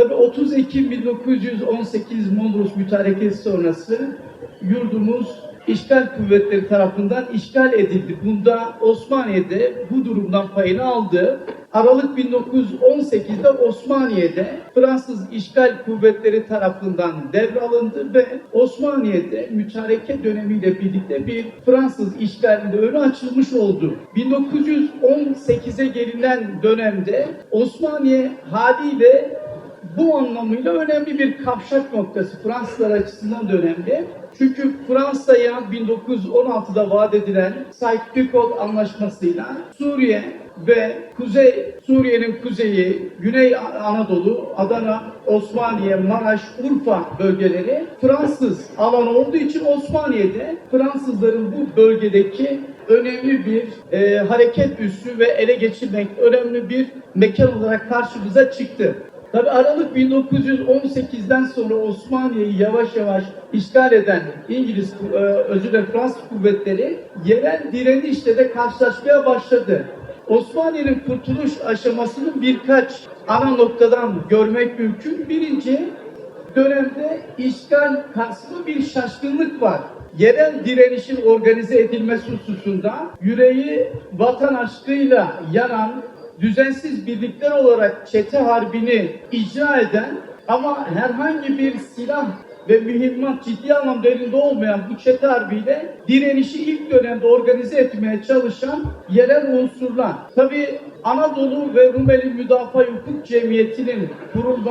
Tabii 30 Ekim 1918 Mondros mütarekesi sonrası yurdumuz işgal kuvvetleri tarafından işgal edildi. Bunda Osmaniye'de bu durumdan payını aldı. Aralık 1918'de Osmaniye'de Fransız işgal kuvvetleri tarafından devralındı ve Osmaniye'de mütareke dönemiyle birlikte bir Fransız işgalinde önü açılmış oldu. 1918'e gelinen dönemde Osmaniye haliyle bu anlamıyla önemli bir kavşak noktası Fransızlar açısından da önemli. Çünkü Fransa'ya 1916'da vaat edilen Sykes-Picot anlaşmasıyla Suriye ve Kuzey Suriye'nin kuzeyi, Güney Anadolu, Adana, Osmaniye, Maraş, Urfa bölgeleri Fransız alanı olduğu için Osmaniye'de Fransızların bu bölgedeki önemli bir e, hareket üssü ve ele geçirmek önemli bir mekan olarak karşımıza çıktı. Tabi Aralık 1918'den sonra Osmaniye'yi yavaş yavaş işgal eden İngiliz, e, özür dilerim Fransız kuvvetleri yerel direnişle de karşılaşmaya başladı. Osmaniye'nin kurtuluş aşamasını birkaç ana noktadan görmek mümkün. Birinci, dönemde işgal karşısında bir şaşkınlık var. Yerel direnişin organize edilmesi hususunda yüreği vatan aşkıyla yanan düzensiz birlikler olarak çete harbini icra eden ama herhangi bir silah ve mühimmat ciddi anlamda elinde olmayan bu çete harbiyle direnişi ilk dönemde organize etmeye çalışan yerel unsurlar. Tabi Anadolu ve Rumeli Müdafaa Hukuk Cemiyeti'nin kurulması